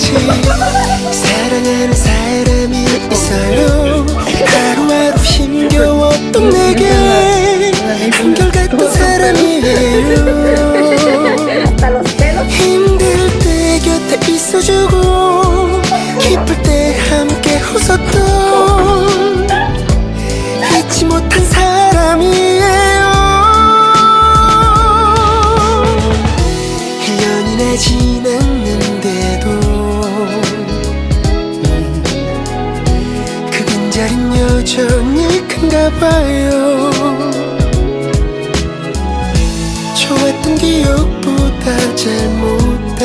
같이 사랑하는 사람이 있어요. 하루하루 힘겨웠던 내게 한결같은 사람이에요. 힘들 때 곁에 있어주고 기쁠 때 함께 웃었던 잊지 못한 사람이에요. 1년이나 지났는데 자린 여전히 큰가 봐요. 좋았던 기억보다 잘못